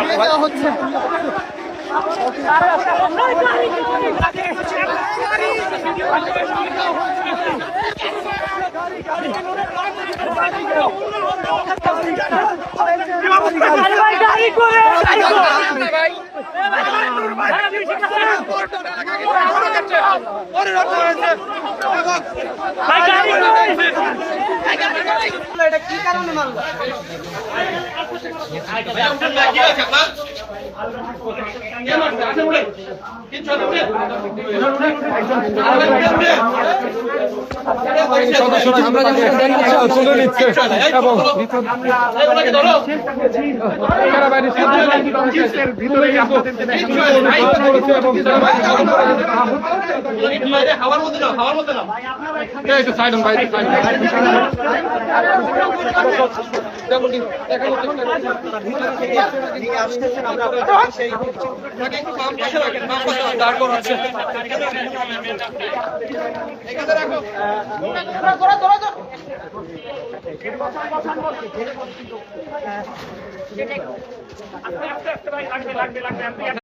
আমরা যেমন তুলে নিচ্ছে এবং সেনাবাহিনীর সাথে ভিতরে করেছে এবং ভাই যেমন দেখানো তাকে একটু বাম পাশে রাখেন বাম পাশে রাখেন